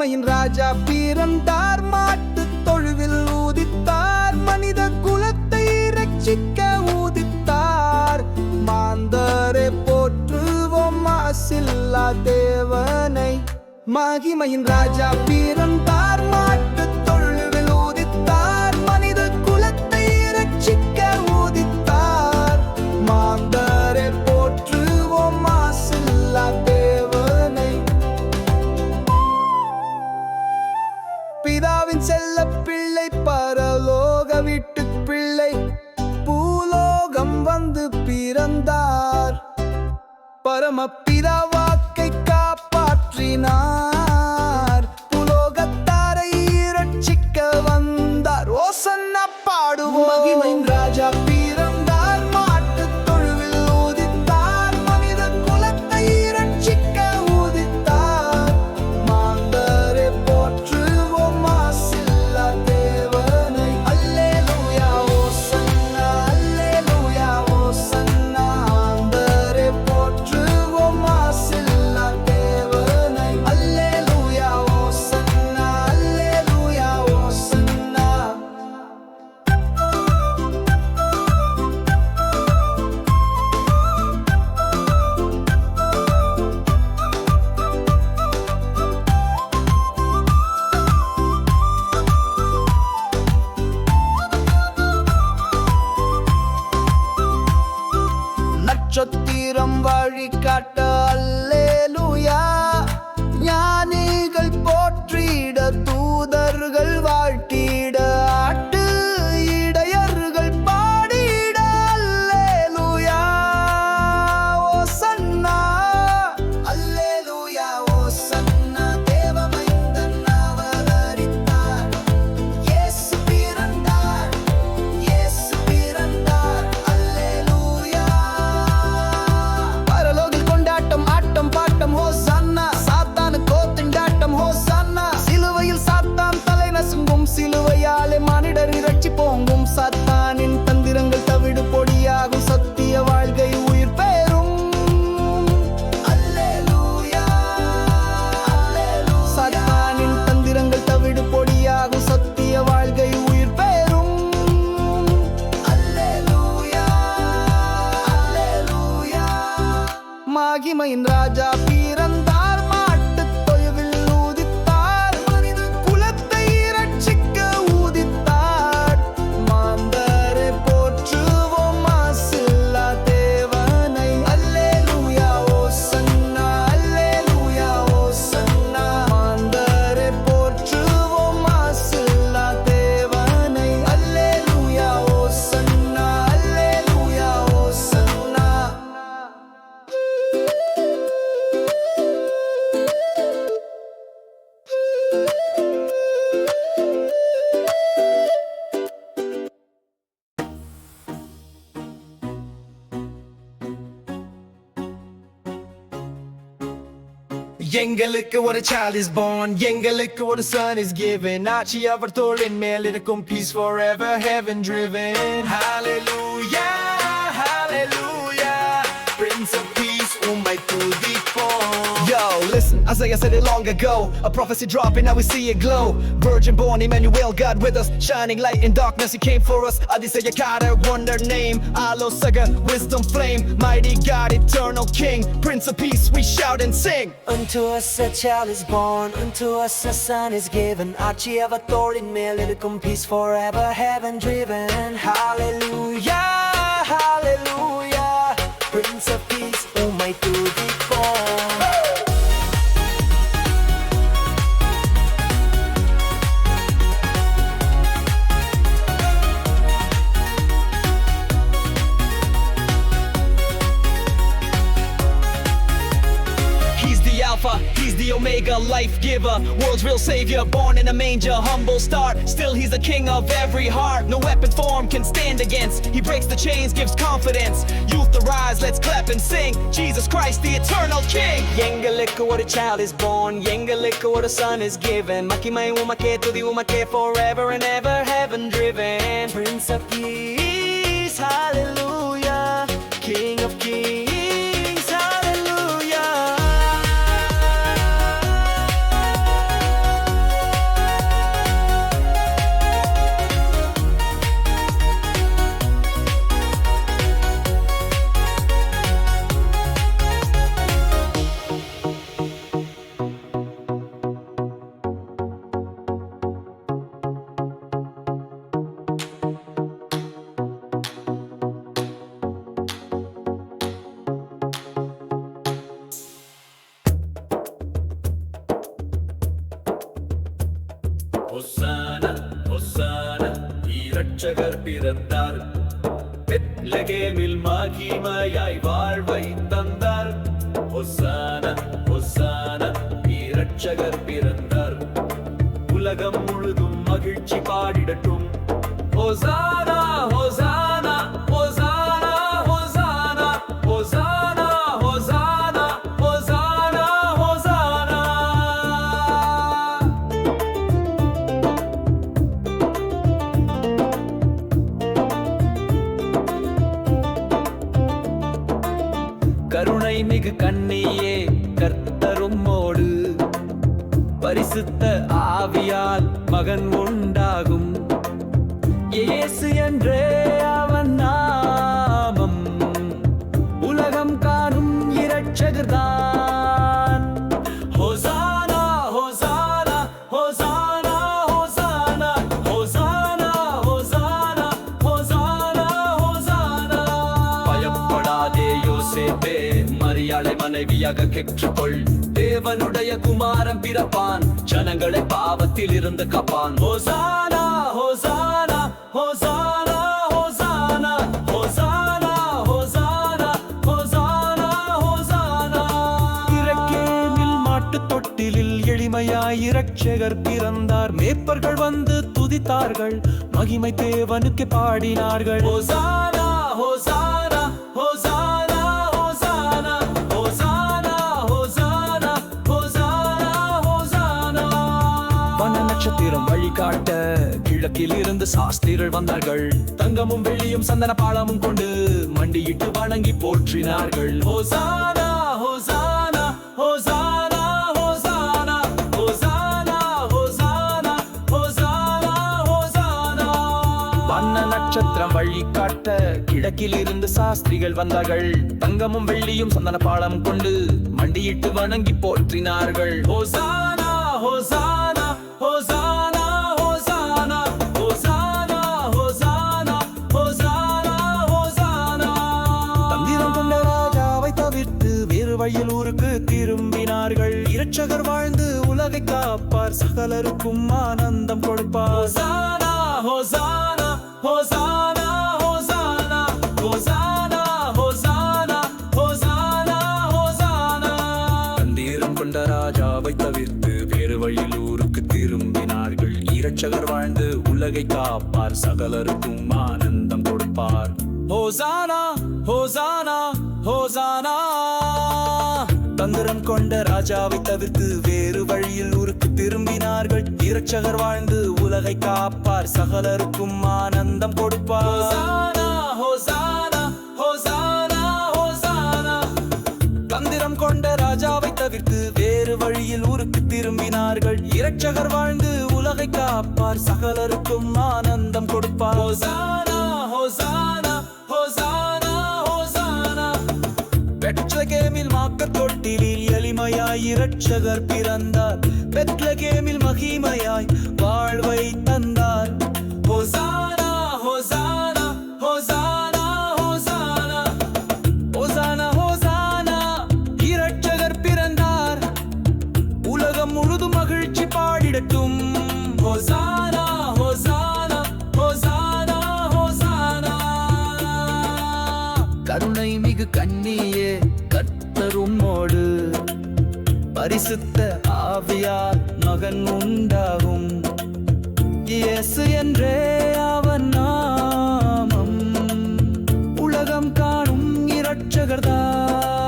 மகிமையின் ராஜா பிறந்தார். மாட்டு தொழுவில் ஊதித்தார். மனித குலத்தை ரட்சிக்க ஊதித்தார். மாந்தரை போற்றுவோம் மாசில்லா தேவனை. மகிமையின் ராஜா பிறந்தார். பிறந்தார். பரமபிதா வாக்கை காப்பாற்றினார். எங்களுக்கு ஒரு child is born எங்களுக்கு ஒரு son is given ஆட்சி அவர் தோளின் மேல் இருக்கும் peace forever heaven driven hallelujah hallelujah prince of peace உம்மை துதிப்போம் Yo, listen, Isaiah said it long ago. A prophecy dropping, now we see it glow. Virgin born, Emmanuel, God with us. Shining light in darkness, He came for us. Adisaya Kara, wonder name. Alo Saga, wisdom flame. Mighty God, eternal King. Prince of peace, we shout and sing. Unto us a child is born, unto us a son is given. Archie of authority, militum peace forever, heaven driven. Hallelujah, hallelujah. Prince of peace, oh my giver, world's real savior, born in a manger, humble start. Still, he's the king of every heart. No weapon form can stand against. He breaks the chains, gives confidence. Youth arise, let's clap and sing. Jesus Christ, the eternal king. Yengalika, what a child is born. Yengalika, what a son is given. Makimai umake to the umake forever and ever, heaven driven. Prince of peace, hallelujah. King of kings. இரட்சகர் பிறந்தார். பெத்லகேமில் மகிமையாய் வாழ்வை தந்தார். ஹொசானா ஹொசானா இரட்சகர் பிறந்தார். உலகம் முழுதும் மகிழ்ச்சி பாடிடட்டும். ஹொசானா ஹொசானா. கருணை மிகு கண்ணியே கர்த்தரும்மோடு பரிசுத்த ஆவியால் மகன் உண்டாகும். இயேசு என்றே தேவனுடைய குமாரன் பிறப்பான். ஜனங்களை பாவத்தில் இருந்து காப்பான். ஹோசானா ஹோசானா ஹோசானா ஹோசானா ஹோசானா ஹோசானா ஹோசானா ஹோசானா. இறக்கேனில் மாட்டுத் தொட்டிலில் எளிமையாய் இரட்சகர் பிறந்தார். மேப்பர்கள் வந்து துதித்தார்கள். மகிமை தேவனுக்கு பாடினார்கள். ஹோசானா ஹோசானா ஹோசானா. சாஸ்திரிகள் வந்தார்கள். தங்கமும் வெள்ளியும் சந்தன பாலமும் கொண்டு மண்டியிட்டு வணங்கி போற்றினார்கள். ஹோசானா ஹோசானா ஹோசானா ஹோசானா ஹோசானா ஹோசானா ஹோசானா ஹோசானா. வண்ண நட்சத்திரம் வழிகாட்ட கிழக்கில் இருந்து சாஸ்திரிகள் வந்தார்கள். தங்கமும் வெள்ளியும் சந்தன பாலம் கொண்டு மண்டியிட்டு வணங்கி போற்றினார்கள். ஹோசானா ஹோசானா ஹோசானா இரட்சகர் வாழ்ந்து உலகை காப்பார். சகலருக்கும் ஆனந்தம் கொடுப்பார். ஹோசானா ஹோசானா ஹோசானா ஹோசானா ஹோசானா ஹோசானா ஹோசானா ஹோசானா. தந்தீரம் கொண்ட ராஜாவை தவிர்த்து வேறு வழியில் ஊருக்கு திரும்பினார்கள். இரட்சகர் வாழ்ந்து உலகை காப்பார். சகலருக்கும் ஆனந்தம் கொடுப்பார். ஹோசானா ஹோசானா ஹோசானா. தந்திரம் கொண்ட ராஜாவை தவிர்த்து வேறு வழியில் ஊருக்கு திரும்பினார்கள். இரட்சகர் வாழ்ந்து உலகை காப்பார். சகலருக்கும் ஆனந்தம் கொடுப்பார். தந்திரம் கொண்ட ராஜாவை தவிர்த்து வேறு வழியில் ஊருக்கு திரும்பினார்கள். இரட்சகர் வாழ்ந்து உலகை காப்பார். சகலருக்கும் ஆனந்தம் கொடுப்பார். ஹோசானா ஹோசானா. இரட்சகர் பிறந்தார். பெத்லகேமில் மகிமையாய் வாழ்வை தந்தார். ஹோசானா ஹோசானா ஹோசானா ஹோசானா. ஓசானா ஹோசானா இரட்சகர் பிறந்தார். உலகம் முழுதும் மகிழ்ச்சி பாடிடட்டும். ஹோசானா ஹோசானா ஹோசானா ஹோசானா. கருணை மிகு கண்ணியே கர்த்தரும்மோடு பரிசுத்த ஆவியால் மகன் உண்டாகும் இயேசு என்றே அவன் நாமம். உலகம் காணும் இரட்சகர்தான்.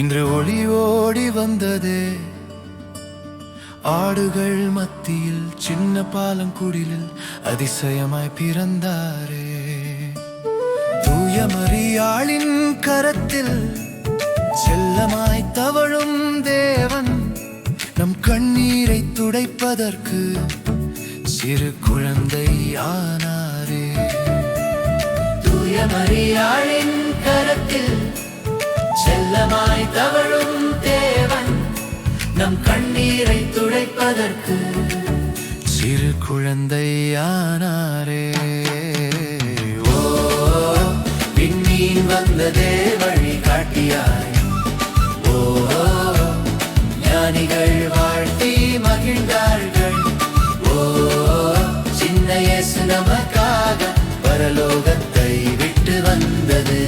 இன்று ஒளி ஓடி வந்ததே. ஆடுகள் மத்தியில் சின்ன பாலம் குடிலில் அதிசயமாய் பிறந்தாரே. தூய மரியாளின் கரத்தில் செல்லமாய் தவழும் தேவன் நம் கண்ணீரை துடைப்பதற்கு சிறு குழந்தை ஆனாரே. தூய மரியாளின் கரத்தில் செல்லமாய் தவழும் தேவன் நம் கண்ணீரை துடைப்பதற்கு. சிறு குழந்தையானாரே. ஓ விண்மீன் வந்ததே வழி காட்டியாய். ஓ ஞானிகள் வாழ்த்தி மகிழ்ந்தார்கள். ஓ சின்ன நமக்காக பரலோகத்தை விட்டு வந்தது.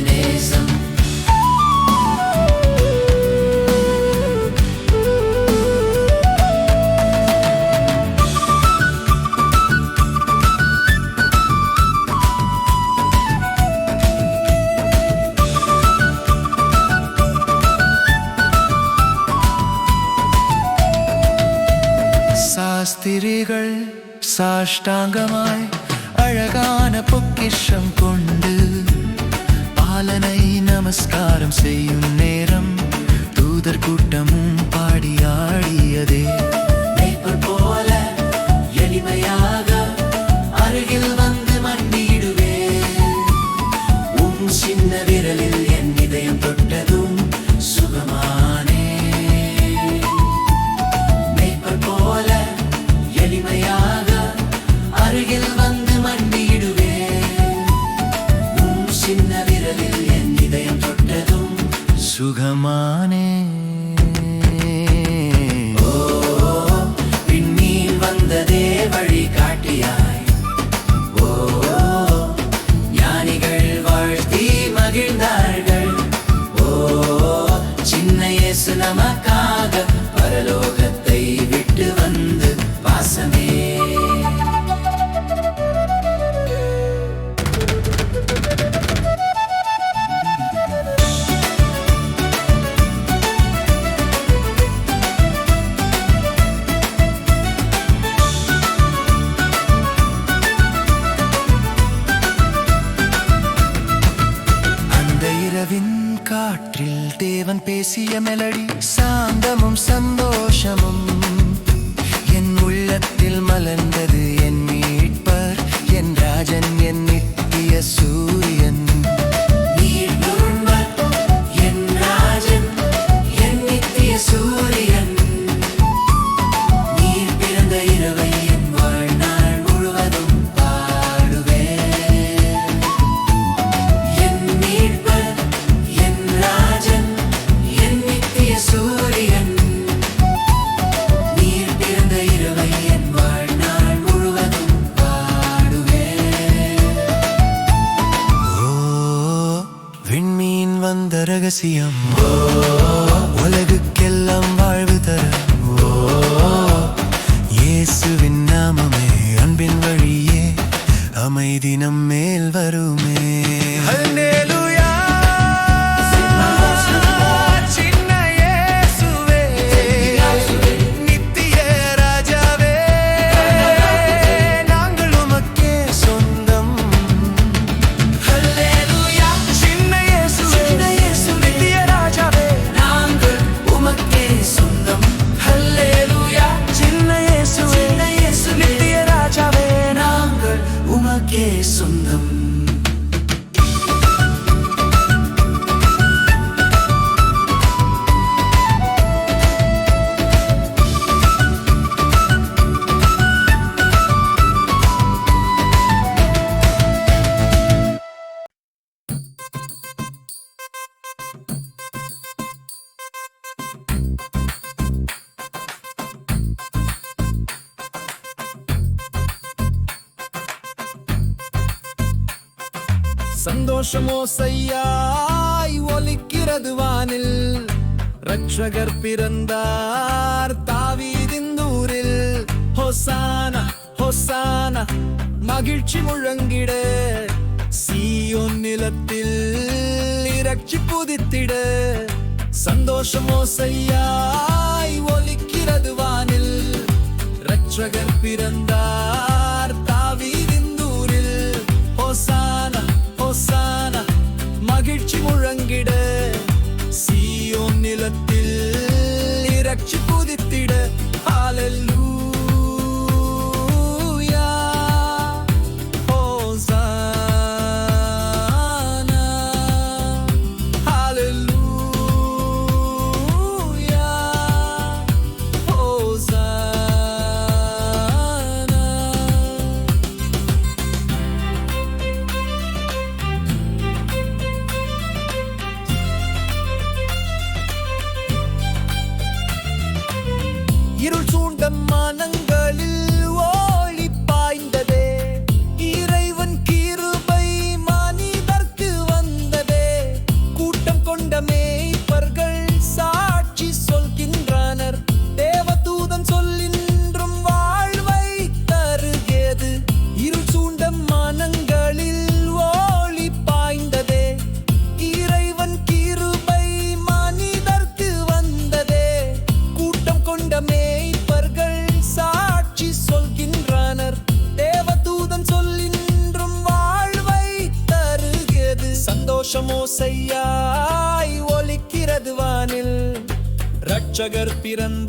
சாஸ்திரிகள் சாஷ்டாங்கமாய் அழகான பொக்கிஷம் கொண்டு பாலனை நமஸ்காரம் செய்யும் நேரம் தூதர் கூட்டமும் வந்ததே என் என் நித்திய சூரியன். சந்தோஷமோ செய்யாய் ஒலிக்கிறது வானில். ரட்சகர் பிறந்தார் தாவீதிந்தூரில். ஹொசானா ஹொசானா மகிழ்ச்சி முழங்கிட. சீயோன் நிலத்தில் இறட்சி புதித்திட. சந்தோஷமோ செய்யாய் ஒலிக்கிறது வானில். ரட்சகர் பிறந்தார் குதித்திட ஹாலல்லூ உலகர் பிறந்த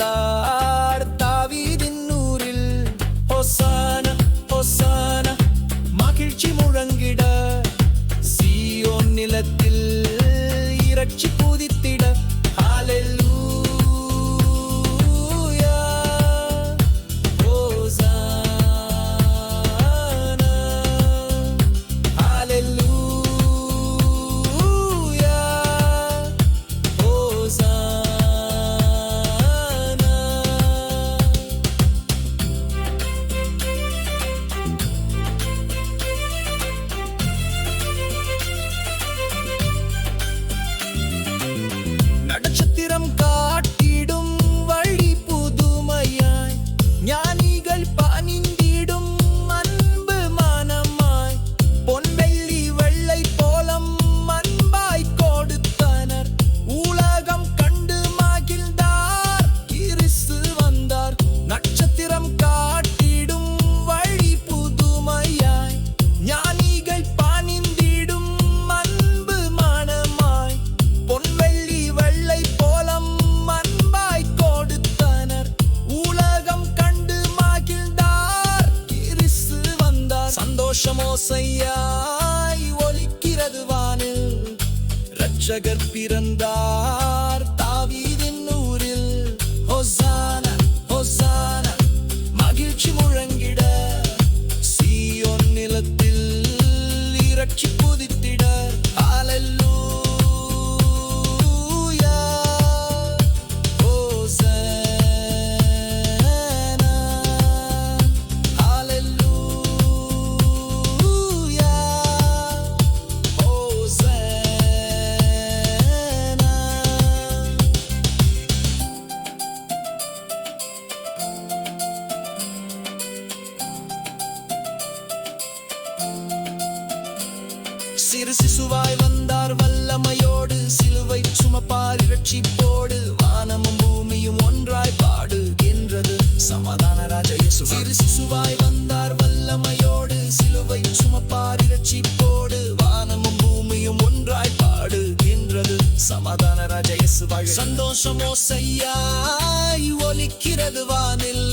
ரட்சிப்போடு வானமும் பூமியும் ஒன்றாய் பாடு என்றது சமாதான ராஜ இயேசு சிறு சிசுவாய் வந்தார் வல்லமையோடு சிலுவையில் சுமப்பார் ரட்சிப்போடு வானமும் பூமியும் ஒன்றாய் பாடு என்றது சமாதான ராஜ இயேசு சந்தோஷமோ செய்யாய் ஒலிக்கிறது வானில்.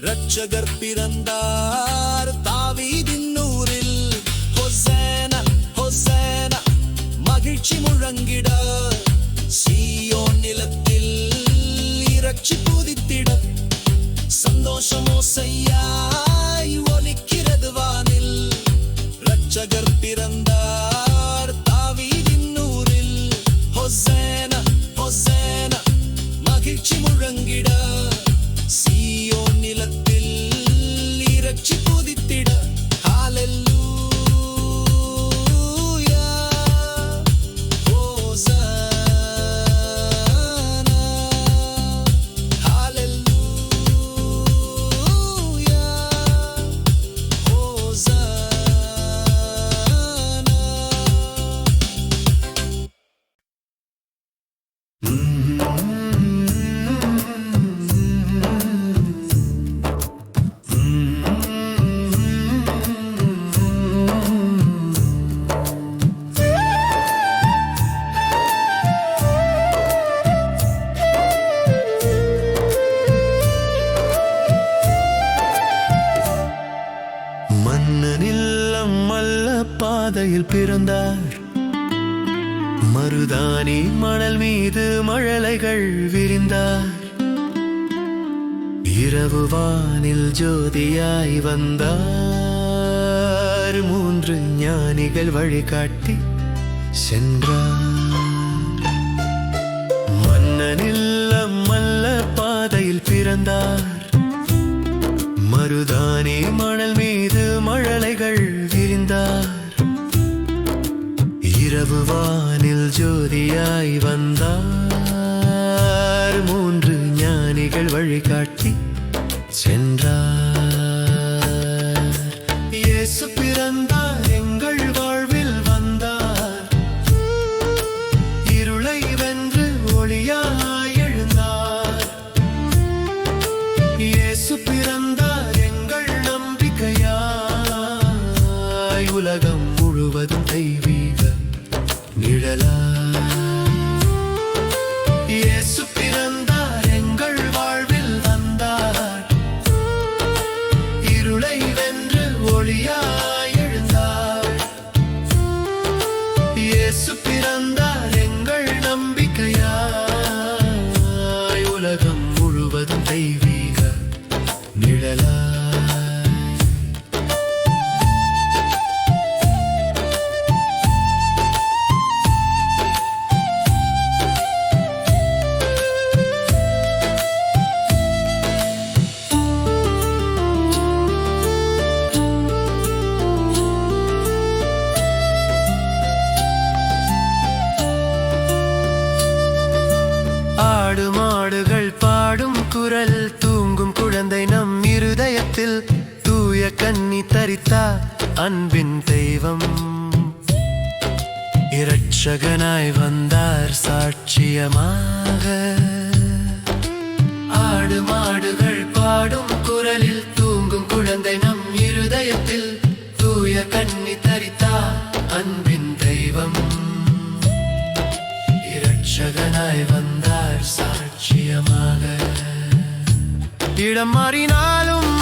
ரட்சகர் பிறந்தார் குதித்திட சந்தோஷமோ செய்யா. காட்டி சென்ற disappear. மனிதனாய் வந்தார் சாட்சியமாக. ஆடு மாடுகள் பாடும் குரலில் தூங்கும் குழந்தை நம் இருதயத்தில் தூய கண்ணி தரித்தா அன்பின் தெய்வம். இரட்சகனாய் வந்தார் சாட்சியமாக. இடம் மாறினாலும்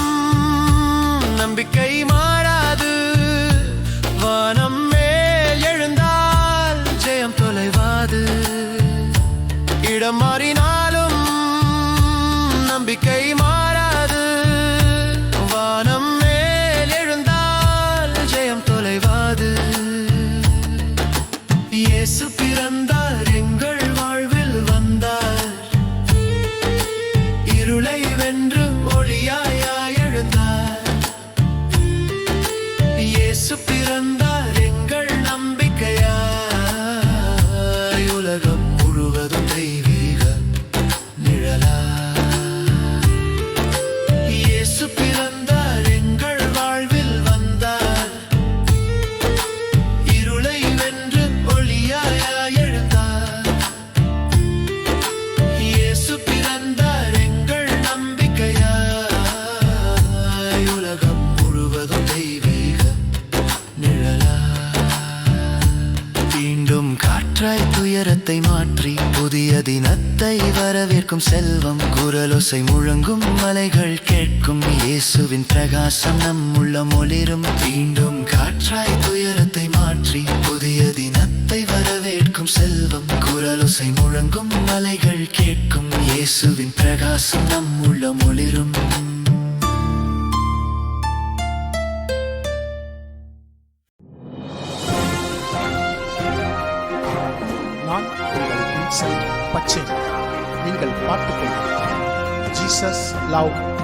முழங்கும் மலைகள் கேட்கும் இயேசுவின் பிரகாசம் நம் உள்ள ஒளிரும். மீண்டும் காற்றாய் துயரத்தை மாற்றி புதிய தினத்தை வரவேற்கும் செல்வம். குரலுசை முழங்கும் மலைகள் கேட்கும் இயேசுவின் பிரகாசம் நம் உள்ள ஒளிரும். நான் பச்சை நீங்கள் பார்த்துக்கொள்ள Jesus Lauco.